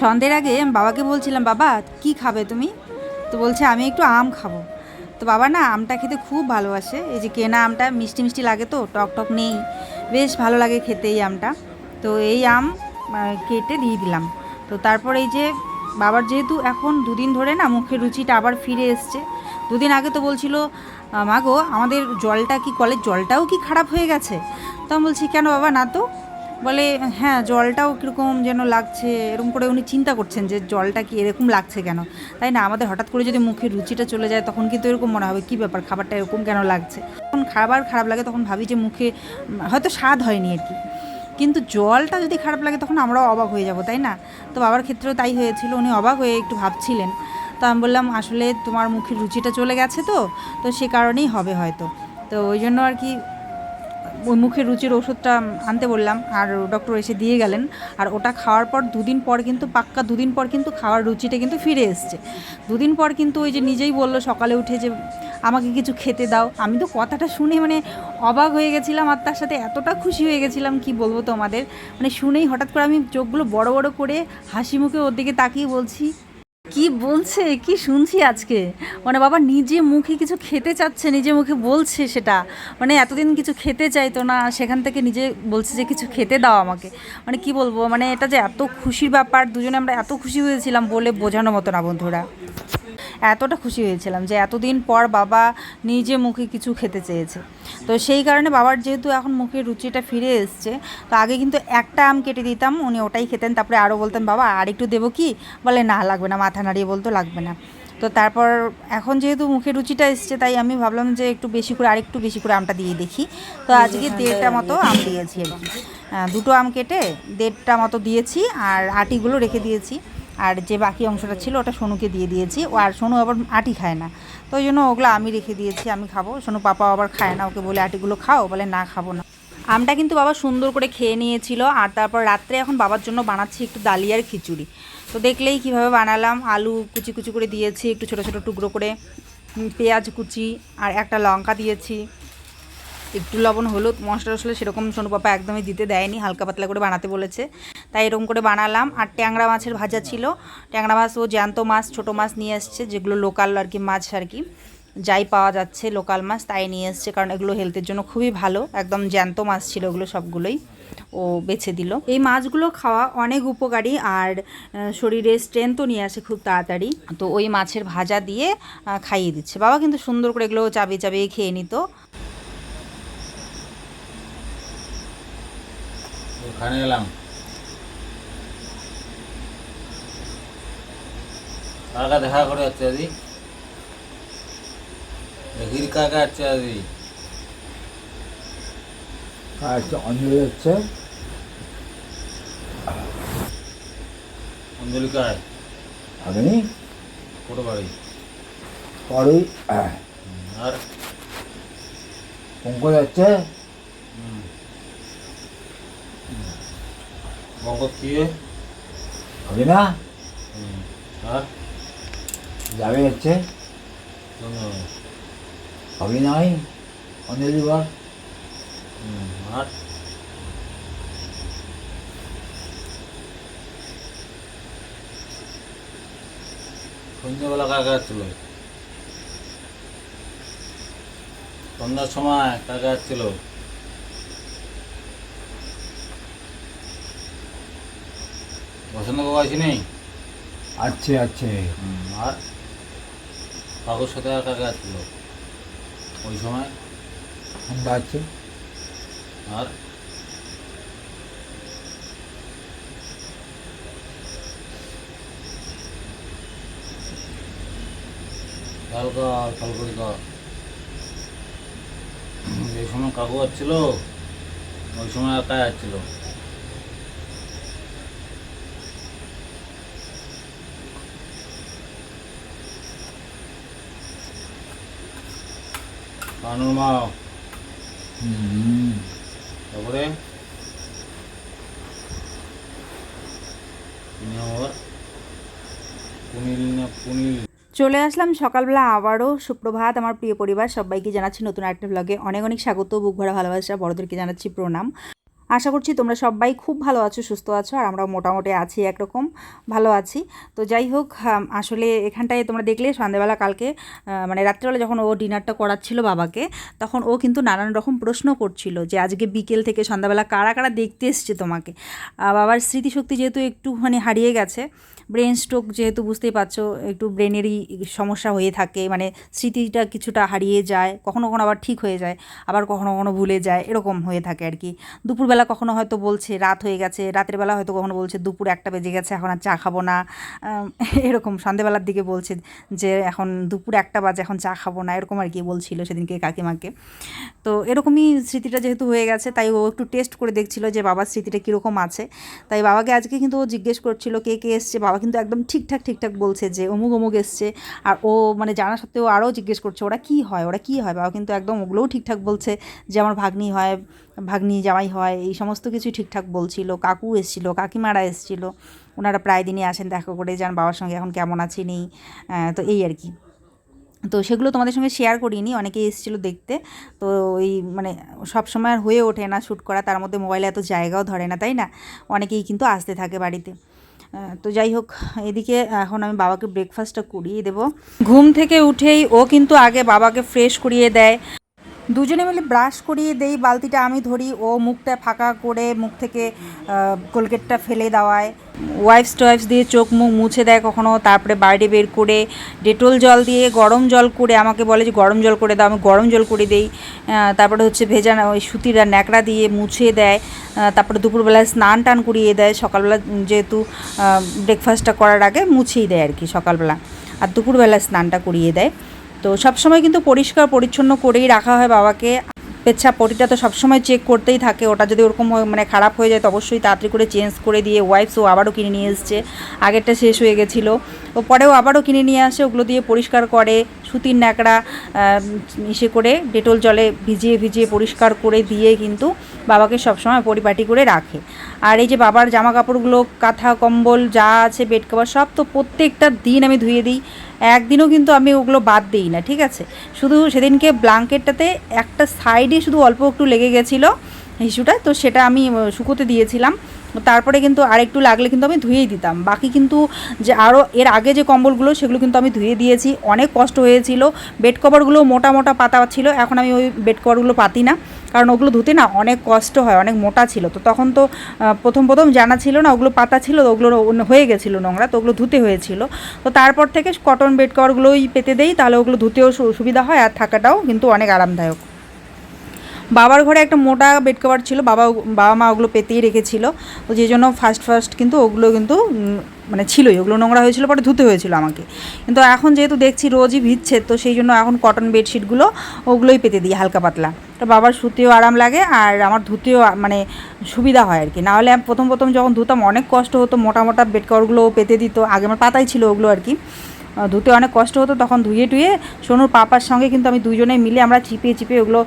সন্ধ্যের আগে বাবাকে বলছিলাম, বাবা, কি খাবে তুমি? তো বলছে, আমি একটু আম খাব। তো বাবা না আমটা খেতে খুব ভালোবাসে। এই যে কেনা আমটা, মিষ্টি মিষ্টি লাগে তো, টক টক নেই। বেশ ভালো লাগে খেতে এই আমটা। তো এই আম কেটে দিয়ে দিলাম। তো তারপর এই যে বাবার যেহেতু এখন দুদিন ধরে না মুখের রুচিটা আবার ফিরে এসছে। দুদিন আগে তো বলছিল মাগো আমাদের জলটা কি, কলের জলটাও কি খারাপ হয়ে গেছে? তো আমি বলছি, কেন বাবা, না তো? বলে হ্যাঁ জলটাও কীরকম যেন লাগছে। এরকম করে উনি চিন্তা করছেন যে, জলটা কি এরকম লাগছে কেন? তাই না, আমাদের হঠাৎ করে যদি মুখের রুচিটা চলে যায়, তখন কিন্তু এরকম মনে হবে, কী ব্যাপার, খাবারটা এরকম কেন লাগছে? তখন খাবার খারাপ লাগে, তখন ভাবি যে, মুখে, হয়তো স্বাদ হয়নি আর কি। কিন্তু জলটা যদি খারাপ লাগে, তখন আমরাও অবাক হয়ে যাব, তাই না? তো বাবার ক্ষেত্রেও তাই হয়েছিল, উনি অবাক হয়ে একটু ভাবছিলেন। তো আমি বললাম, আসলে তোমার মুখের রুচিটা চলে গেছে তো তো সে কারণেই হবে হয়তো। তো ওই জন্য আর কি ওই মুখে রুচির ওষুধটা আনতে বললাম, আর ডক্টর এসে দিয়ে গেলেন। আর ওটা খাওয়ার পর দুদিন পর কিন্তু পাক্কা দুদিন পর কিন্তু খাওয়ার রুচিটা কিন্তু ফিরে এসছে। দুদিন পর কিন্তু ওই যে নিজেই বলল সকালে উঠে যে, আমাকে কিছু খেতে দাও। আমি তো কথাটা শুনে মানে অবাক হয়ে গেছিলাম, আর তার সাথে এতটা খুশি হয়ে গেছিলাম, কি বলব তোমাদের? মানে শুনেই হঠাৎ করে আমি চোখগুলো বড় বড় করে হাসি মুখে ওর দিকে তাকিয়ে বলছি কি বলছে? কি শুনছি আজকে? মানে বাবা নিজে মুখে কিছু খেতে চাচ্ছে, নিজে মুখে বলছে সেটা। মানে এতদিন কিছু খেতে চাইতো না, সেখান থেকে নিজে বলছে যে কিছু খেতে দাও আমাকে। মানে কি বলব? মানে এটা যে এত খুশির ব্যাপার, দুজনে আমরা এত খুশি হয়েছিলাম বলে বোঝানো মতো না বন্ধুরা। এতটা খুশি হয়েছিলাম যে এতদিন পর বাবা নিজে মুখে কিছু খেতে চেয়েছে। তো সেই কারণে বাবার যেহেতু এখন মুখের রুচিটা ফিরে এসছে, তো আগে কিন্তু একটা আম কেটে দিতাম, উনি ওটাই খেতেন, তারপরে আরও বলতেন, বাবা আর একটু দেবো কি? বলে, না, লাগবে না, মাথা নাড়িয়ে বলতো লাগবে না। তো তারপর এখন যেহেতু মুখের রুচিটা এসছে, তাই আমি ভাবলাম যে একটু বেশি করে, আরেকটু বেশি করে আমটা দিয়ে দেখি। তো আজকে দেড়টা মতো আম দিয়েছি দুটো আম কেটে দেড়টা মতো দিয়েছি, আর আটিগুলো রেখে দিয়েছি। আর যে বাকি অংশটা ছিল ওটা সোনুকে দিয়ে দিয়েছি। ও আর সোনু আবার আটি খায় না। তো ওই জন্য ওগুলো আমি রেখে দিয়েছি, আমি খাব। সোনু পাপা আবার খায় না, ওকে বলে আটিগুলো খাও, বলে না খাব না। আমটা কিন্তু বাবা সুন্দর করে খেয়ে নিয়েছিল, আর তারপর রাত্রে এখন বাবার জন্য বানাচ্ছি একটু ডালিয়ার খিচুড়ি। তো দেখলেই কীভাবে বানালাম, আলু কুচি কুচি করে দিয়েছি, একটু ছোটো ছোটো টুকরো করে পেঁয়াজ কুচি, আর একটা লঙ্কা দিয়েছি। একটু লবণ, হলুদ, মশলা টশলা সেরকম সোনু পাপা একদমই দিতে দেয়নি, হালকা পাতলা করে বানাতে বলেছে। তাই এরকম করে বানালাম। আর ট্যাংরা মাছের ভাজা ছিল। ট্যাংরা মাছ ও জ্যান্ত মাছ, ছোটো মাছ নিয়ে এসছে যেগুলো লোকাল আর কি মাছ আর কি। যাই পাওয়া যাচ্ছে লোকাল মাছ, তাই নিয়ে এসছে, কারণ এগুলো হেলথের জন্য খুবই ভালো। একদম জ্যান্ত মাছ ছিল ওগুলো সবগুলোই ও বেছে দিল। এই মাছগুলো খাওয়া অনেক উপকারী আর শরীরে স্ট্রেংথও নিয়ে আসে খুব তাড়াতাড়ি। তো ওই মাছের ভাজা দিয়ে খাইয়ে দিচ্ছে। বাবা কিন্তু সুন্দর করে এগুলো চাবিয়ে চাবিয়ে খেয়ে নিত। ওখানে এলাম। কাকা দেখা করে যাচ্ছে আদি দেখির কাকা আছে আদি আচ্ছা অঞ্জলি হচ্ছে অঞ্জলি কায় আমি কোটো বাড়ি। পরই আর? পঙ্কজ বঙ্গত কি হবে না আর যাবে হচ্ছে হবে নাই আর সন্ধ্যেবেলা সন্ধ্যার সময় কাকা যাচ্ছিল বসন্ত বাবু আছে নেই আছে আছে। হুম, আর কাকুর সাথে আর কাকা যাচ্ছিল ওই সময়? আমরা আছে। আর? কালকা যে সময় কাকু যাচ্ছিল ওই সময় একা যাচ্ছিল তারপরে পুনিল চলে আসলাম সকালবেলা আবারও। সুপ্রভাত আমার প্রিয় পরিবার সবাইকে জানাচ্ছি নতুন একটা ব্লগে অনেক অনেক স্বাগত বুক ভরা ভালোবাসা বড়দেরকে জানাচ্ছি প্রণাম। আশা করছি তোমরা সবাই খুব ভালো আছো, সুস্থ আছো, আর আমরা মোটামুটি আছি একরকম, ভালো আছি। তো যাই হোক আসলে এখানটায় তোমরা দেখলে সন্ধ্যাবেলা কালকে মানে রাত্রিবেলা যখন ও ডিনারটা করাচ্ছিল বাবাকে, তখন ও কিন্তু নানান রকম প্রশ্ন করছিল যে আজকে বিকেল থেকে সন্ধ্যাবেলা কারা কারা দেখতে এসছে তোমাকে? বাবার স্মৃতিশক্তি যেহেতু একটুখানি হারিয়ে গেছে ব্রেন স্ট্রোক যেহেতু বুঝতেই পারছ, একটু ব্রেনেরই সমস্যা হয়ে থাকে মানে স্মৃতিটা কিছুটা হারিয়ে যায়, কখনো কখনো আবার ঠিক হয়ে যায়, আবার কখনো কখনো ভুলে যায়, এরকম হয়ে থাকে আর কি। দুপুরবেলা কখনো হয়তো বলছে, রাত হয়ে গেছে রাতের বেলা হয়তো কখনো বলছে, দুপুর একটা বেজে গেছে, এখন আর চা খাব না এরকম সন্ধেবেলার দিকে বলছে যে, এখন দুপুর একটা বাজে, এখন চা খাব না এরকম আর কি বলছিল সেদিনকে কাকিমাকে। তো এরকমই স্মৃতিটা যেহেতু হয়ে গেছে, তাই ও একটু টেস্ট করে দেখছিল যে, বাবার স্মৃতিটা কীরকম আছে? তাই বাবাকে আজকে কিন্তু ও জিজ্ঞেস করছিল, কে কে এসছে? বাবা কিন্তু একদম ঠিকঠাক ঠিকঠাক বলছে যে অমুক অমুক এসছে। আর ও মানে জানা সত্ত্বেও আরও জিজ্ঞেস করছে, ওরা কী হয়? ওরা কী হয়? বাবা কিন্তু একদম ওগুলোও ঠিকঠাক বলছে যে, আমার ভাগ্নি হয়, ভাগ্নি জামাই হয়। এই সমস্ত কিছুই ঠিকঠাক বলছিল। কাকু এসেছিল, কাকিমারা এসেছিল। ওনারা প্রায় দিনই আসেন দেখা করে, যান বাবার সঙ্গে এখন কেমন আছে, নেই? তো এই আর কি। তো সেগুলো তোমাদের সঙ্গে শেয়ার করিনি, অনেকেই এসেছিল দেখতে। তো ওই মানে সব সময় আর হয়ে ওঠে না শ্যুট করা, তার মধ্যে মোবাইলে এত জায়গাও ধরে না, তাই না? অনেকেই কিন্তু আসতে থাকে বাড়িতে। তো যাই হোক, এদিকে এখন আমি বাবাকে ব্রেকফাস্টটা করিয়ে দেবো। ঘুম থেকে উঠেই ও কিন্তু আগে বাবাকে ফ্রেশ করিয়ে দেয়। দুজনে মিলে ব্রাশ করিয়ে দেই, বালতিটা আমি ধরি, ও মুখটা ফাঁকা করে মুখ থেকে কোলগেটটা ফেলে দেওয়ায়। ওয়াইপস টোয়াইপস দিয়ে চোখ মুখ মুছে দেয় কখনো, তারপরে বাইরে বের করে ডেটল জল দিয়ে গরম জল করে আমাকে বলে যে, গরম জল করে দাও। আমি গরম জল করে দেই তারপরে হচ্ছে ভেজা ওই সুতির ন্যাকড়া দিয়ে মুছে দেয় তারপরে দুপুরবেলায় স্নান টান করিয়ে দেয়, সকালবেলা যেহেতু ব্রেকফাস্টটা করার আগে মুছেই দেয় আর কি সকালবেলা। আর দুপুরবেলা স্নানটা করিয়ে দেয়। তো সবসময় কিন্তু পরিষ্কার, পরিচ্ছন্ন করেই রাখা হয় বাবাকে। পেচ্ছা পটিটা তো সবসময় চেক করতেই থাকে। ওটা যদি ওরকম মানে খারাপ হয়ে যায়, তো অবশ্যই তাড়াতাড়ি করে চেঞ্জ করে দিয়ে ওয়াইফস ও আবারও কিনে নিয়ে এসছে। আগেরটা শেষ হয়ে গেছিল। ও পরেও আবারও কিনে নিয়ে আসে, ওগুলো দিয়ে পরিষ্কার করে। সুতির ন্যাকড়া ইসে করে ডেটল জলে ভিজিয়ে ভিজিয়ে পরিষ্কার করে দিয়ে কিন্তু বাবাকে সবসময় পরিপাটি করে রাখে। আর এই যে বাবার জামা কাপড়গুলো কাঁথা, কম্বল যা আছে, বেড কভার, সব তো প্রত্যেকটা দিন আমি ধুয়ে দিই। একদিনও কিন্তু আমি ওগুলো বাদ দিই না, ঠিক আছে? শুধু সেদিনকে ব্ল্যাঙ্কেটটাতে একটা সাইডে শুধু অল্প একটু লেগে গেছিল। ইস্যুটা, তো সেটা আমি শুকোতে দিয়েছিলাম। তারপরে কিন্তু আরেকটু লাগলে কিন্তু আমি ধুয়েই দিতাম। বাকি কিন্তু যে আরও এর আগে যে কম্বলগুলো, সেগুলো কিন্তু আমি ধুয়ে দিয়েছি। অনেক কষ্ট হয়েছিল। বেড কভারগুলো মোটা মোটা পাতা ছিল। এখন আমি ওই বেড কভারগুলো পাতি না। কারণ ওগুলো ধুতে না অনেক কষ্ট হয়, অনেক মোটা ছিল। তো তখন তো প্রথম প্রথম জানা ছিল না, ওগুলো পাতা ছিল ওগুলো হয়ে গেছিল নোংরা, তো ওগুলো ধুতে হয়েছিল। তো তারপর থেকে কটন বেড কভারগুলোই পেতে দেই, তাহলে ওগুলো ধুতেও সুবিধা হয়, আর থাকাটাও কিন্তু অনেক আরামদায়ক। বাবার ঘরে একটা মোটা বেড কভার ছিল বাবা বাবা মা ওগুলো পেতেই রেখেছিল। তো যে জন্য ফার্স্ট ফার্স্ট কিন্তু ওগুলো কিন্তু মানে ছিলই, ওগুলো নোংরা হয়েছিল, পরে ধুতে হয়েছিল আমাকে। কিন্তু এখন যেহেতু দেখছি রোজই ভিজছে, তো সেই জন্য এখন কটন বেডশিটগুলো ওগুলোই পেতে দিই, হালকা পাতলা। তো বাবার শুতেও আরাম লাগে, আর আমার ধুতেও মানে সুবিধা হয় আর কি নাহলে প্রথম প্রথম যখন ধুতাম, অনেক কষ্ট হতো, মোটা মোটা বেড কভারগুলো পেতে দিত। আগে আমার পাতাই ছিল ওগুলো আর কি ধুতে অনেক কষ্ট হতো, তখন ধুয়ে টুয়ে সোনুর পাপার সঙ্গে কিন্তু আমি দুজনে মিলে আমরা চিপিয়ে চিপিয়ে ওগুলো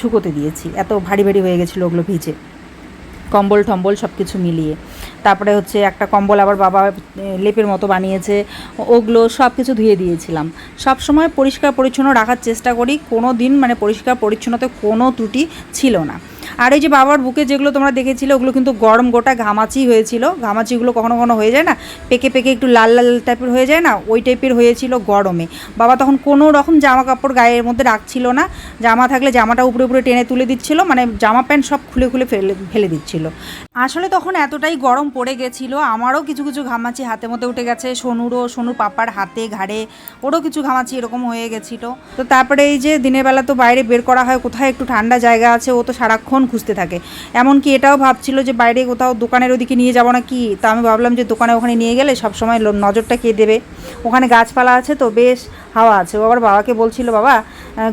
শুকোতে দিয়েছি। এত ভারী ভারী হয়ে গেছিল ওগুলো ভিজে। কম্বল টম্বল সব কিছু মিলিয়ে। তারপরে হচ্ছে একটা কম্বল আবার বাবা লেপের মতো বানিয়েছে। ওগুলো সব কিছু ধুয়ে দিয়েছিলাম। সব সময় পরিষ্কার পরিচ্ছন্ন রাখার চেষ্টা করি কোনো দিন মানে পরিষ্কার পরিচ্ছন্নতে কোনো ত্রুটি ছিল না। আর এই যে বাবার বুকে যেগুলো তোমরা দেখেছিলে, ওগুলো কিন্তু গরম গোটা ঘামাচি হয়েছিল। ঘামাচিগুলো কখনো কখনো হয়ে যায় না? পেকে পেকে একটু লাল লাল টাইপের হয়ে যায় না? ওই টাইপের হয়েছিল গরমে। বাবা তখন কোনো রকম জামা কাপড় গায়ের মধ্যে রাখছিল না। জামা থাকলে জামাটা উপরে উপরে টেনে তুলে দিচ্ছিল মানে জামা প্যান্ট সব খুলে খুলে ফেলে ফেলে দিচ্ছিল। আসলে তখন এতটাই গরম পড়ে গেছিল, আমারও কিছু কিছু ঘামাচি হাতে মধ্যে উঠে গেছে। সোনুরও, সোনুর পাপার হাতে, ঘাড়ে, ওরও কিছু ঘামাচি এরকম হয়ে গেছিল। তো তারপরে এই যে দিনের বেলা তো বাইরে বের করা হয়, কোথায় একটু ঠান্ডা জায়গা আছে, ও তো সারাক্ষণ খুঁজতে থাকে। এমনকি এটাও ভাবছিল যে বাইরে কোথাও দোকানের ওদিকে নিয়ে যাব না কি তা আমি ভাবলাম যে দোকানে ওখানে নিয়ে গেলে সবসময় লো- নজরটা কে দেবে? ওখানে গাছপালা আছে তো, বেশ, হাওয়া আছে। ও আবার বাবাকে বলছিল, বাবা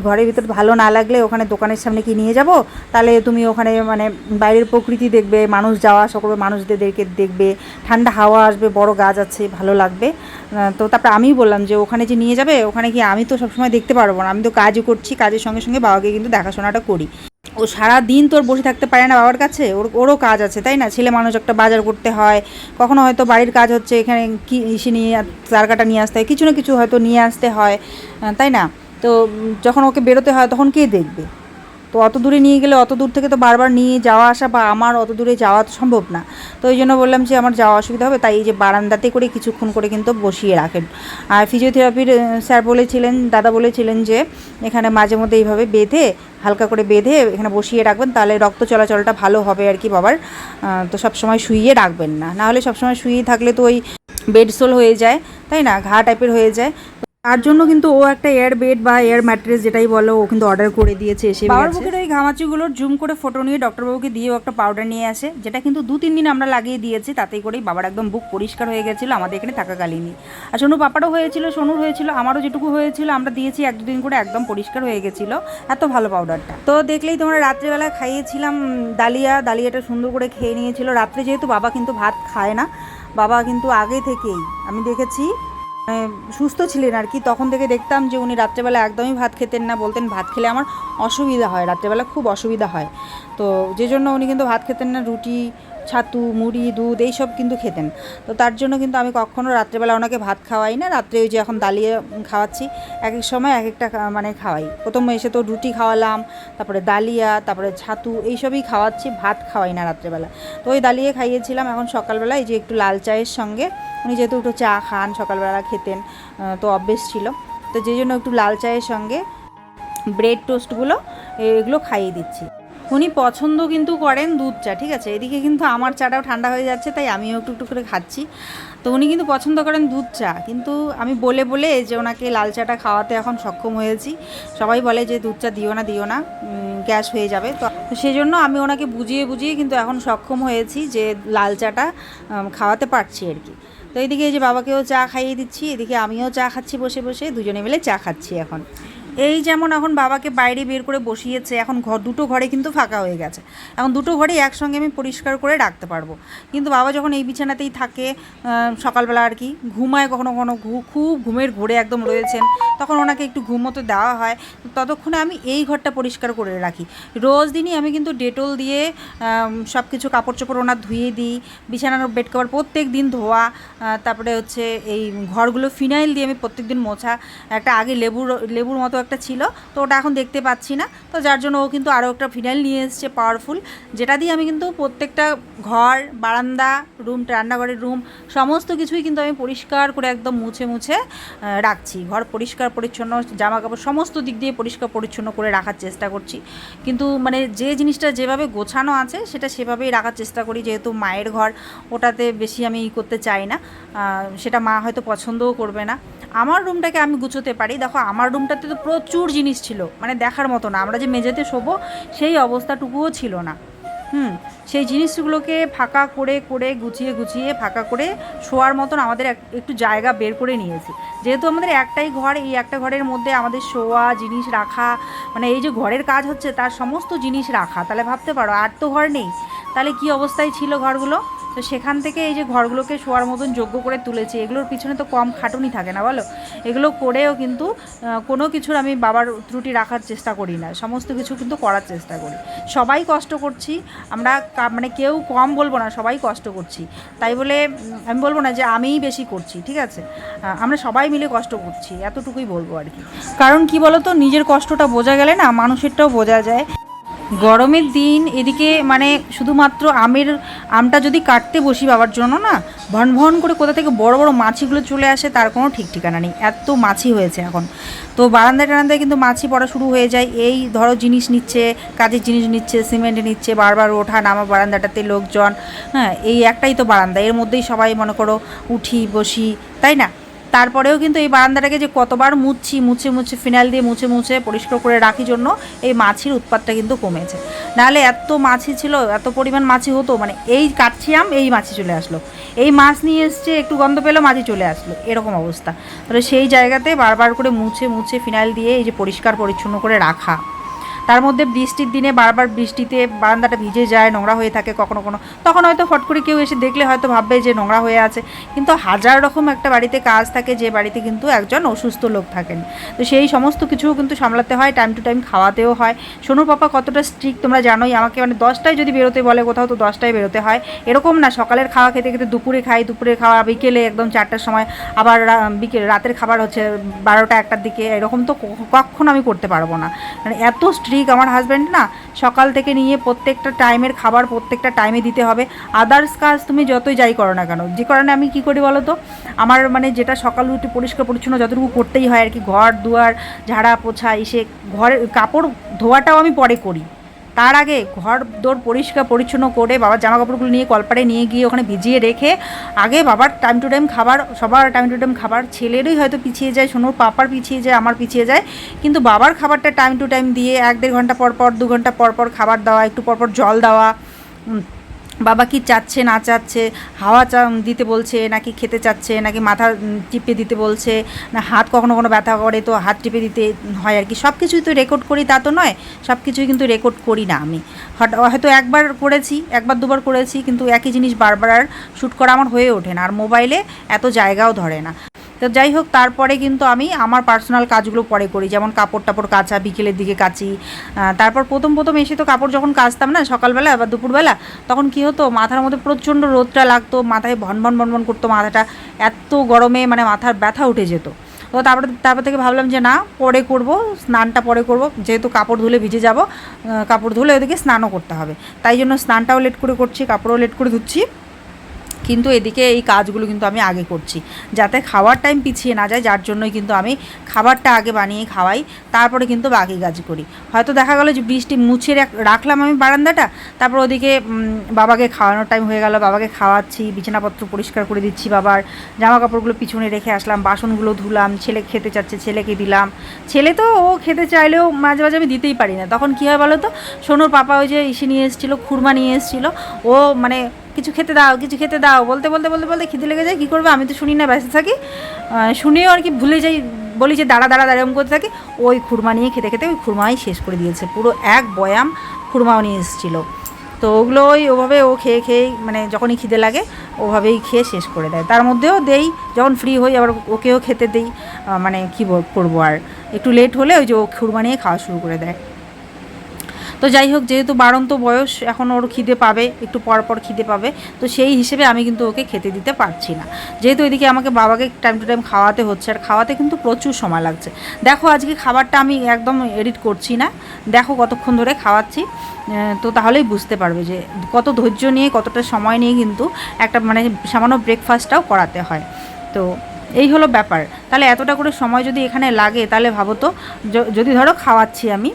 ঘরের ভিতর ভালো না লাগলে ওখানে দোকানের সামনে কি নিয়ে যাব? তাহলে তুমি ওখানে মানে বাইরের প্রকৃতি দেখবে, মানুষ যাওয়া আসা করবে, মানুষদেরকে দেখবে, ঠান্ডা হাওয়া আসবে, বড় গাছ আছে, ভালো লাগবে। তো তারপর আমিই বললাম যে, ওখানে যে নিয়ে যাবে, ওখানে কি আমি তো সবসময় দেখতে পারব না। আমি তো কাজও করছি, কাজের সঙ্গে সঙ্গে বাবাকে কিন্তু দেখাশোনাটা করি। ও সারা দিন তোর বসে থাকতে পারে না বাবার কাছে? ওর, ওরও কাজ আছে, তাই না? ছেলে মানুষ একটা বাজার করতে হয়। কখনো হয়তো বাড়ির কাজ হচ্ছে, এখানে কি ইসে নিয়ে তার কাটা নিয়ে আসতে হয়, কিছু না কিছু হয়তো নিয়ে আসতে হয় তাই না? তো যখন ওকে বেরোতে হয়, তখন কে দেখবে? তো অত দূরে নিয়ে গেলে অত দূর থেকে তো বারবার নিয়ে যাওয়া আসা বা আমার অত দূরে যাওয়া সম্ভব না। তো ওই জন্য বললাম যে আমার যাওয়া অসুবিধা হবে, তাই এই যে বারান্দাতে করে কিছুক্ষণ করে কিন্তু বসিয়ে রাখেন। আর ফিজিওথেরাপির স্যার বলেছিলেন, দাদা বলেছিলেন যে এখানে মাঝে মধ্যে এইভাবে বেঁধে, হালকা করে বেঁধে এখানে বসিয়ে রাখবেন, তাহলে রক্ত চলাচলটা ভালো হবে আর কি বাবার। তো সবসময় শুইয়ে রাখবেন না। নাহলে সবসময় শুইয়ে থাকলে তো ওই বেডসোল হয়ে যায়, তাই না? ঘা টাইপের হয়ে যায়। তার জন্য কিন্তু ও একটা এয়ার বেড বা এয়ার ম্যাট্রেস যেটাই বলো, ও কিন্তু অর্ডার করে দিয়েছে, এসে বাবার বুকের ওই ঘামাচিগুলোর জুম করে ফটো নিয়ে ডক্টরবাবুকে দিয়ে একটা পাউডার নিয়ে আসে, যেটা কিন্তু দু তিন দিন আমরা লাগিয়ে দিয়েছি, তাতেই করেই বাবার একদম বুক পরিষ্কার হয়ে গেছিল, আমাদের এখানে থাকাকালীনই। আর সোনু পাপারও হয়েছিল, সোনুর হয়েছিল, আমারও যেটুকু হয়েছিল, আমরা দিয়েছি এক দুদিন করে একদম পরিষ্কার হয়ে গেছিল, এত ভালো পাউডারটা তো দেখলেই তোমরা রাত্রেবেলা খাইয়েছিলাম ডালিয়া, ডালিয়াটা সুন্দর করে খেয়ে নিয়েছিল। রাত্রে যেহেতু বাবা কিন্তু ভাত খায় না, বাবা কিন্তু আগে থেকেই, আমি দেখেছি সুস্থ ছিলেন আর কি। তখন থেকে দেখতাম যে উনি রাত্রেবেলা একদমই ভাত খেতেন না, বলতেন ভাত খেলে আমার অসুবিধা হয়, রাত্রেবেলা খুব অসুবিধা হয়। তো যে জন্য উনি কিন্তু ভাত খেতেন না, রুটি ছাতু, মুড়ি, দুধ এইসব কিন্তু খেতেন। তো তার জন্য কিন্তু আমি কখনও রাত্রেবেলা ওনাকে ভাত খাওয়াই না। রাত্রে ওই যে এখন দালিয়ে খাওয়াচ্ছি এক এক সময় এক একটা মানে খাওয়াই। প্রথম এসে তো রুটি খাওয়ালাম, তারপরে দালিয়া, তারপরে ছাতু এইসবই খাওয়াচ্ছি, ভাত খাওয়াই না রাত্রেবেলা। তো ওই দালিয়ে খাইয়েছিলাম, এখন সকালবেলা এই যে একটু লাল চায়ের সঙ্গে। উনি যেহেতু একটু চা খান, সকালবেলা খেতেন তো অভ্যেস ছিল। তো যে জন্য একটু লাল চায়ের সঙ্গে ব্রেড টোস্টগুলো, এগুলো খাইয়ে দিচ্ছি। উনি পছন্দ কিন্তু করেন দুধ চা, ঠিক আছে? এদিকে কিন্তু আমার চাটাও ঠান্ডা হয়ে যাচ্ছে, তাই আমিও একটু একটু করে খাচ্ছি। তো উনি কিন্তু পছন্দ করেন দুধ চা, কিন্তু আমি বলে বলে যে ওনাকে লাল চাটা খাওয়াতে এখন সক্ষম হয়েছি। সবাই বলে যে দুধ চা দিও না দিও না গ্যাস হয়ে যাবে। তো সেই জন্য আমি ওনাকে বুঝিয়ে বুঝিয়ে কিন্তু এখন সক্ষম হয়েছি যে লাল চাটা খাওয়াতে পারছি আর কি। তো এইদিকে এই যে বাবাকেও চা খাইয়ে দিচ্ছি, এদিকে আমিও চা খাচ্ছি বসে বসে, দুজনে মিলে চা খাচ্ছি এখন। এই যেমন এখন বাবাকে বাইরে বের করে বসিয়েছে, এখন ঘর দুটো ঘরে কিন্তু ফাঁকা হয়ে গেছে। এখন দুটো ঘরেই একসঙ্গে আমি পরিষ্কার করে রাখতে পারব। কিন্তু বাবা যখন এই বিছানাতেই থাকে সকালবেলা আর কি, ঘুমায় কখনো কখনো খুব ঘুমের ঘোরে একদম রয়েছেন, তখন ওনাকে একটু ঘুমোতে দেওয়া হয়। ততক্ষণে আমি এই ঘরটা পরিষ্কার করে রাখি। রোজ দিনই আমি কিন্তু ডেটল দিয়ে সব কিছু কাপড় চোপড় ওনার ধুয়ে দিই, বিছানার বেড কভার প্রত্যেক দিন ধোয়া তারপরে হচ্ছে এই ঘরগুলো ফিনাইল দিয়ে আমি প্রত্যেক দিন মোছা। একটা আগে লেবুর লেবুর মতো একটা ছিল, তো ওটা এখন দেখতে পাচ্ছি না। তো যার জন্য ও কিন্তু আরও একটা ফিনাইল নিয়ে এসছে পাওয়ারফুল যেটা দিয়ে আমি কিন্তু প্রত্যেকটা ঘর, বারান্দা রুম রান্নাঘরের রুম সমস্ত কিছুই কিন্তু আমি পরিষ্কার করে একদম মুছে মুছে রাখছি। ঘর পরিষ্কার, পরিচ্ছন্ন জামা কাপড় সমস্ত দিক দিয়ে পরিষ্কার, পরিচ্ছন্ন করে রাখার চেষ্টা করছি। কিন্তু মানে যে জিনিসটা যেভাবে গোছানো আছে, সেটা সেভাবেই রাখার চেষ্টা করি, যেহেতু মায়ের ঘর, ওটাতে বেশি আমি ই করতে চাই না। সেটা মা হয়তো পছন্দও করবে না। আমার রুমটাকে আমি গুছোতে পারি। দেখো, আমার রুমটাতে তো প্রচুর জিনিস ছিল মানে দেখার মতো না। আমরা যে মেঝেতে শোবো, সেই অবস্থাটুকুও ছিল না। হুম, সেই জিনিসগুলোকে ফাঁকা করে করে, গুছিয়ে গুছিয়ে, ফাঁকা করে শোয়ার মতন আমাদের এক- একটু জায়গা বের করে নিয়েছি। যেহেতু আমাদের একটাই ঘর, এই একটা ঘরের মধ্যে আমাদের শোয়া, জিনিস রাখা মানে এই যে ঘরের কাজ হচ্ছে, তার সমস্ত জিনিস রাখা। তাহলে ভাবতে পারো, আর তো ঘর নেই। তাহলে কি অবস্থায় ছিল ঘরগুলো? তো সেখান থেকে এই যে ঘরগুলোকে শোয়ার মতন যোগ্য করে তুলেছি, এগুলোর পিছনে তো কম খাটুনি থাকে না বলো? এগুলো করেও কিন্তু কোনো কিছুর আমি বাবার ত্রুটি রাখার চেষ্টা করি না, সমস্ত কিছু কিন্তু করার চেষ্টা করি। সবাই কষ্ট করছি, আমরা মানে কেউ কম বলব না, সবাই কষ্ট করছি। তাই বলে আমি বলব না যে আমিই বেশি করছি, ঠিক আছে? আমরা সবাই মিলে কষ্ট করছি, এতটুকুই বলব আর কি। কারণ কি বলো তো নিজের কষ্টটা বোঝা গেলে না মানুষেরটাও বোঝা যায়। গরমের দিন এদিকে মানে শুধুমাত্র আমের আমটা যদি কাটতে বসি বাবার জন্য না, ভন ভন করে কোথা থেকে বড় বড় মাছিগুলো চলে আসে তার কোনো ঠিক ঠিকানা নেই। এত মাছি হয়েছে এখন। তো বারান্দায় টারান্দায় কিন্তু মাছি পড়া শুরু হয়ে যায়। এই ধরো জিনিস নিচ্ছে, কাজের জিনিস নিচ্ছে, সিমেন্ট নিচ্ছে, বারবার ওঠা নামা বারান্দাটাতে লোকজন হ্যাঁ এই একটাই তো বারান্দা। এর মধ্যেই সবাই মনে করো উঠি, বসি, তাই না? তারপরেও কিন্তু এই বারান্দাটাকে যে কতবার মুছছি, মুছে মুছে, ফিনাইল দিয়ে মুছে মুছে পরিষ্কার করে রাখি জন্য এই মাছির উৎপাতটা কিন্তু কমেছে। নাহলে এত মাছি ছিল, এত পরিমাণ মাছি হতো মানে এই কাটছি আম এই মাছি চলে আসলো। এই মাছ নিয়ে এসছে, একটু গন্ধ পেল মাছি চলে আসলো, এরকম অবস্থা। তাহলে সেই জায়গাতে বারবার করে মুছে মুছে ফিনাইল দিয়ে এই যে পরিষ্কার, পরিচ্ছন্ন করে রাখা। তার মধ্যে বৃষ্টির দিনে বারবার বৃষ্টিতে বারান্দাটা ভিজে যায়, নোংরা হয়ে থাকে কখনো কোনো। তখন হয়তো ফট করে কেউ এসে দেখলে হয়তো ভাববে যে নোংরা হয়ে আছে। কিন্তু হাজার রকম একটা বাড়িতে কাজ থাকে, যে বাড়িতে কিন্তু একজন অসুস্থ লোক থাকেন। তো সেই সমস্ত কিছু কিন্তু সামলাতে হয় টাইম টু টাইম খাওয়াতেও হয়। সোনুর পাপা কতটা স্ট্রিক্ট তোমরা জানোই, আমাকে মানে দশটায় যদি বেরোতে বলে কোথাও তো দশটায় বেরোতে হয়। এরকম না, সকালের খাওয়া খেতে খেতে দুপুরে খাই দুপুরে খাওয়া বিকেলে একদম চারটার সময়, আবার বিকেল রাতের খাবার হচ্ছে বারোটা একটার দিকে, এরকম তো কখনো আমি করতে পারব না। মানে এত স্ট্রিক্ট স্ট্রিক আমার হাজব্যান্ড না, সকাল থেকে নিয়ে প্রত্যেকটা টাইমের খাবার প্রত্যেকটা টাইমে দিতে হবে। আদার্স কাজ তুমি যতই যাই করো না কেন, যে কারণে আমি কি করি বলো তো আমার মানে যেটা সকাল উঠে পরিষ্কার পরিচ্ছন্ন যতটুকু করতেই হয় আর কি, ঘর দুয়ার ঝাড়া পোছা এসে ঘরের কাপড় ধোয়াটাও আমি পরে করি। তার আগে ঘর দোর পরিষ্কার পরিচ্ছন্ন করে বাবার জামা কাপড়গুলো নিয়ে কলপারে নিয়ে গিয়ে ওখানে ভিজিয়ে রেখে আগে বাবার টাইম টু টাইম খাবার, সবার টাইম টু টাইম খাবার, ছেলেরই হয়তো পিছিয়ে যায়, সোনুর পাপার পিছিয়ে যায়, আমার পিছিয়ে যায়। কিন্তু বাবার খাবারটা টাইম টু টাইম দিয়ে এক দেড় ঘণ্টা পর পর, দু ঘণ্টা পর পর খাবার দেওয়া, একটু পর পর জল দেওয়া বাবা কি চাচ্ছে, না চাচ্ছে, হাওয়া চা দিতে বলছে, নাকি খেতে চাচ্ছে, নাকি মাথা টিপে দিতে বলছে, না হাত কখনো কখনো ব্যথা করে, তো হাত টিপে দিতে হয় আর কি। সব কিছুই তো রেকর্ড করি, তা তো নয়। সব কিছুই কিন্তু রেকর্ড করি না আমি। হয়তো একবার করেছি, একবার দুবার করেছি, কিন্তু একই জিনিস বারবার আর শ্যুট করা আমার হয়ে ওঠে না। আর মোবাইলে এত জায়গাও ধরে না। তো যাই হোক, তারপরে কিন্তু আমি আমার পার্সোনাল কাজগুলো পরে করি, যেমন কাপড় টাপড় কাচা, বিকেলের দিকে কাচি তারপর প্রথম প্রথম এসে তো কাপড় যখন কাচতাম না, সকালবেলা বা দুপুরবেলা, তখন কী হতো, মাথার মধ্যে প্রচণ্ড রোদটা লাগতো, মাথায় ভন ভন ভন ভন করতো মাথাটা, এত গরমে মানে মাথার ব্যথা উঠে যেত। তো তারপরে, তারপর থেকে ভাবলাম যে না, পরে করব, স্নানটা পরে করব, যেহেতু কাপড় ধুলে ভিজে যাব কাপড় ধুলে ওদিকে স্নানও করতে হবে। তাই জন্য স্নানটাও লেট করে করছি, কাপড়ও লেট করে ধুচ্ছি। কিন্তু এদিকে এই কাজগুলো কিন্তু আমি আগে করছি। যাতে খাওয়ার টাইম পিছিয়ে না যায়, যার জন্যই কিন্তু আমি খাবারটা আগে বানিয়ে খাওয়াই, তারপরে কিন্তু বাকি কাজ করি। হয়তো দেখা গেলো যে বৃষ্টি মুছে রাখ- রাখলাম আমি বারান্দাটা, তারপর ওদিকে বাবাকে খাওয়ানোর টাইম হয়ে গেল, বাবাকে খাওয়াচ্ছি, বিছানাপত্র পরিষ্কার করে দিচ্ছি বাবার জামা কাপড়গুলো পিছনে রেখে আসলাম, বাসনগুলো ধুলাম, ছেলে খেতে চাচ্ছে, ছেলেকে দিলাম। ছেলে তো ও খেতে চাইলেও মাঝে মাঝে আমি দিতেই পারি না। তখন কী হয় বলো তো সোনুর পাপা ওই যে ইসে নিয়ে এসেছিল, খুরমা নিয়ে এসেছিল, ও মানে কিছু খেতে দাও, কিছু খেতে দাও। বলতে বলতে বলতে বলতে খিদে লেগে যায়। কী করবে? আমি তো শুনি না, ব্যস্ত থাকি। শুনেও আর কি ভুলে যাই। বলি যে, দাঁড়া দাঁড়া দাঁড়াম করতে থাকি। ওই খুরমা নিয়ে খেতে খেতে ওই খুরমাই শেষ করে দিয়েছে। পুরো এক বয়াম খুরমাও নিয়ে এসেছিল। তো ওগুলো ওই ওভাবে ও খেয়ে খেয়েই মানে যখনই খিদে লাগে, ওভাবেই খেয়ে শেষ করে দেয়। তার মধ্যেও দেই, যখন ফ্রি হই, আবার ওকেও খেতে দেই। মানে কী করব আর? একটু লেট হলে ওই যে ও খুরমা নিয়ে খাওয়া শুরু করে দেয়। তো যাই হোক, যেহেতু বাড়ন্ত বয়স, এখন ওর খিদে পাবে, একটু পর পর খিদে পাবে, তো সেই হিসেবে আমি কিন্তু ওকে খেতে দিতে পারছি না। যেহেতু এদিকে আমাকে বাবাকে টাইম টু টাইম খাওয়াতে হচ্ছে, আর খাওয়াতে কিন্তু প্রচুর সময় লাগছে। দেখো, আজকে খাবারটা আমি একদম এডিট করছি না। দেখো কতক্ষণ ধরে খাওয়াচ্ছি। তো তাহলেই বুঝতে পারবে যে কত ধৈর্য নিয়ে, কতটা সময় নিয়ে কিন্তু একটা মানে সামান্য ব্রেকফাস্টটাও করাতে হয়। তো এই হলো ব্যাপার। তাহলে এতটা করে সময় যদি এখানে লাগে, তাহলে ভাবো তো যদি ধরো খাওয়াচ্ছি আমি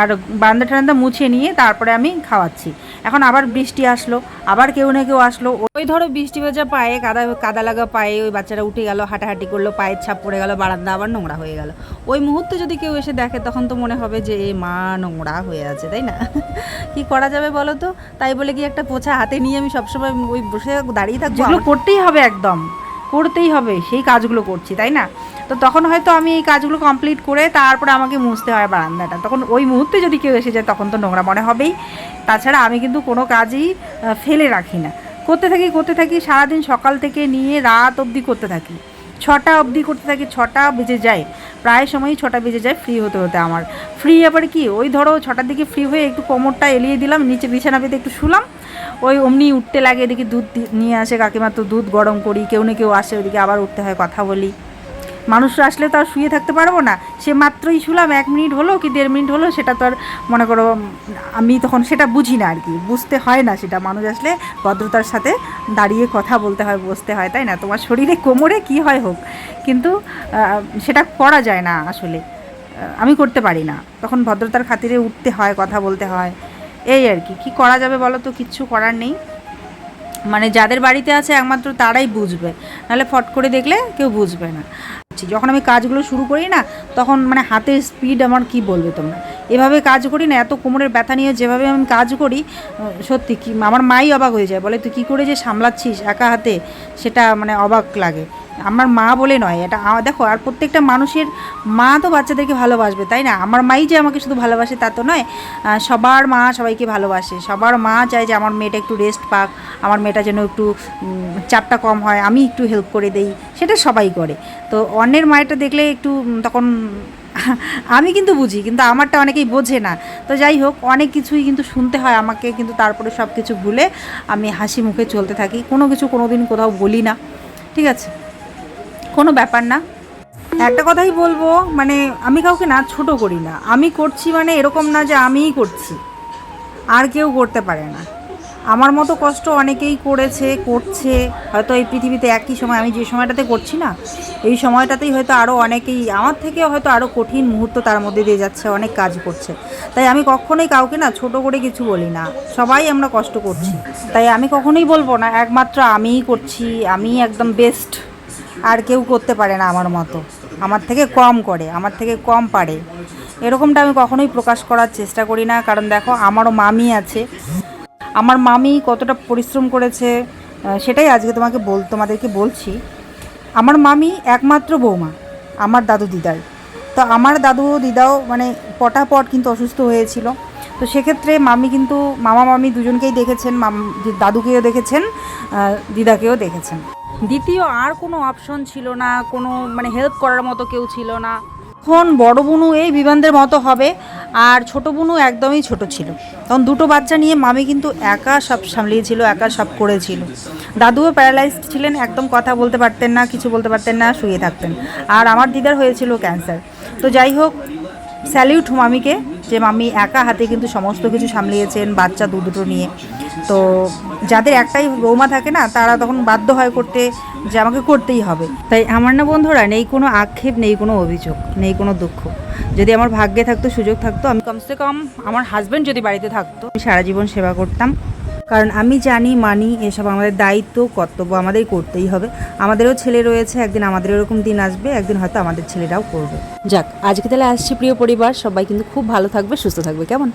আর বারান্দা টারান্দা মুছে নিয়ে তারপরে আমি খাওয়াচ্ছি। এখন আবার বৃষ্টি আসলো আবার কেউ না কেউ আসলো। ওই ধরো বৃষ্টি ভেজা পায়ে কাদা কাদা লাগা পায়ে ওই বাচ্চারা উঠে গেল হাঁটাহাঁটি করল পায়ের ছাপ পড়ে গেল বারান্দা আবার নোংরা হয়ে গেল। ওই মুহূর্তে যদি কেউ এসে দেখে তখন তো মনে হবে যে এ মা নোংরা হয়ে আছে তাই না? কি করা যাবে বলো তো? তাই বলে কি একটা পোছা হাতে নিয়ে আমি সবসময় ওই বসে দাঁড়িয়ে থাকব? করতেই হবে একদম করতেই হবে সেই কাজগুলো করছি তাই না? তো তখন হয়তো আমি এই কাজগুলো কমপ্লিট করে তারপরে আমাকে মুছতে হয় বারান্দাটা। তখন ওই মুহূর্তে যদি কেউ এসে যায়, তখন তো নোংরা মনে হবেই। তাছাড়া আমি কিন্তু কোনো কাজই ফেলে রাখি না। করতে থাকি করতে থাকি, সারাদিন সকাল থেকে নিয়ে রাত অবধি করতে থাকি। ছটা অবধি করতে থাকি, ছটা বেজে যায়। প্রায় সময়ই ছটা বেজে যায় ফ্রি হতে হতে আমার। ফ্রি আবার কি? ওই ধরো ছটার দিকে ফ্রি হয়ে একটু কোমরটা এলিয়ে দিলাম, নিচে বিছানা পেতে একটু শুলাম। ওই অমনি উঠতে লাগে, এদিকে দুধ নিয়ে আসে কাকিমা, তো দুধ গরম করি, কেউ না কেউ আসে, ওদিকে আবার উঠতে হয়, কথা বলি। মানুষরা আসলে তো আর শুয়ে থাকতে পারব না। সে মাত্রই শুলাম, এক মিনিট হলো কি দেড় মিনিট হলো সেটা তো আর মনে করো আমি তখন সেটা বুঝি না আর কি বুঝতে হয় না সেটা মানুষ আসলে ভদ্রতার সাথে দাঁড়িয়ে কথা বলতে হয়, বসতে হয়, তাই না? তোমার শরীরে কোমরে কি হয় হোক। কিন্তু সেটা করা যায় না আসলে। আমি করতে পারি না। তখন ভদ্রতার খাতিরে উঠতে হয়, কথা বলতে হয়। এই আর কি। কী করা যাবে বলো তো? কিচ্ছু করার নেই। মানে যাদের বাড়িতে আছে একমাত্র তারাই বুঝবে। নাহলে ফট করে দেখলে কেউ বুঝবে না। যখন আমি কাজগুলো শুরু করি না, তখন মানে হাতের স্পিড আমার কি বলবে তোমরা? এভাবে কাজ করি না, এত কোমরের ব্যথা নিয়ে যেভাবে আমি কাজ করি সত্যি কি, আমার মাই অবাক হয়ে যায়। বলে, তুই কী করে যে সামলাচ্ছিস একা হাতে? সেটা মানে অবাক লাগে। আমার মা বলে নয়, এটা দেখো, আর প্রত্যেকটা মানুষের মা তো বাচ্চাদেরকে ভালোবাসবে, তাই না? আমার মাই যে আমাকে শুধু ভালোবাসে তা তো নয় সবার মা সবাইকে ভালোবাসে, সবার মা চায় যে আমার মেয়েটা একটু রেস্ট পাক, আমার মেয়েটা যেন একটু চাপটা কম হয়, আমি একটু হেল্প করে দেই, সেটা সবাই করে। তো অন্যের মায়েরটা দেখলে একটু তখন আমি কিন্তু বুঝি, কিন্তু আমারটা অনেকেই বোঝে না। তো যাই হোক, অনেক কিছুই কিন্তু শুনতে হয় আমাকে, কিন্তু তারপরে সব কিছু ভুলে আমি হাসি মুখে চলতে থাকি, কোনো কিছু কোনো দিন কোথাও বলি না, ঠিক আছে? কোনো ব্যাপার না। একটা কথাই বলব মানে আমি কাউকে না ছোট করি না। আমি করছি মানে এরকম না যে আমিই করছি। আর কেউ করতে পারে না। আমার মতো কষ্ট অনেকেই করেছে, করছে। হয়তো এই পৃথিবীতে একই সময়, আমি যে সময়টাতে করছি না, এই সময়টাতেই হয়তো আরও অনেকেই, আমার থেকেও হয়তো আরও কঠিন মুহূর্ত তার মধ্যে দিয়ে যাচ্ছে, অনেক কাজ করছে। তাই আমি কখনোই কাউকে না ছোট করে কিছু বলি না। সবাই আমরা কষ্ট করছি। তাই আমি কখনোই বলব না, একমাত্র আমিই করছি, আমিই একদম বেস্ট আর কেউ করতে পারে না আমার মতো। আমার থেকে কম করে, আমার থেকে কম পারে। এরকমটা আমি কখনোই প্রকাশ করার চেষ্টা করি না। কারণ দেখো, আমারও মামি আছে। আমার মামি কতটা পরিশ্রম করেছে সেটাই আজকে তোমাকে বল, তোমাদেরকে বলছি। আমার মামি একমাত্র বৌমা, আমার দাদু দিদার। তো আমার দাদু দিদাও মানে পটাপট কিন্তু অসুস্থ হয়েছিল। তো সেক্ষেত্রে মামি কিন্তু, মামা মামি দুজনকেই দেখেছেন দাদুকেও দেখেছেন দিদাকেও দেখেছেন। দ্বিতীয় আর কোনো অপশন ছিল না, কোনো মানে হেল্প করার মতো কেউ ছিল না। তখন বড় বুনু এই বিবানদের মতো হবে, আর ছোট বুনু একদমই ছোট ছিল। তখন দুটো বাচ্চা নিয়ে মামি কিন্তু একা সব সামলিয়েছিল, একা সব করেছিল। দাদুও প্যারালাইজড ছিলেন, একদম কথা বলতে পারতেন না, কিছু বলতে পারতেন না, শুয়ে থাকতেন। আর আমার দিদার হয়েছিল ক্যান্সার তো যাই হোক স্যালিউট মামিকে যে মামি একা হাতে কিন্তু সমস্ত কিছু সামলিয়েছেন, বাচ্চা দু দুটো নিয়ে। তো যাদের একটাই বৌমা থাকে না, তারা তখন বাধ্য হয় করতে যে আমাকে করতেই হবে। তাই আমার না বন্ধুরা, নেই কোনো আক্ষেপ, নেই কোনো অভিযোগ, নেই কোনো দুঃখ। যদি আমার ভাগ্যে থাকতো, সুযোগ থাকতো, আমি কমসে কম আমার হাজব্যান্ড যদি বাড়িতে থাকতো, আমি সারা জীবন সেবা করতাম। কারণ আমি জানি, মানি, এসব আমাদের দায়িত্ব, কর্তব্য আমাদের করতেই হবে। আমাদেরও ছেলে রয়েছে, একদিন আমাদের এরকম দিন আসবে, একদিন হয়তো আমাদের ছেলেরাও করবে। যাক, আজকে তাহলে আসছি প্রিয় পরিবার, সবাই কিন্তু খুব ভালো থাকবে, সুস্থ থাকবে, কেমন?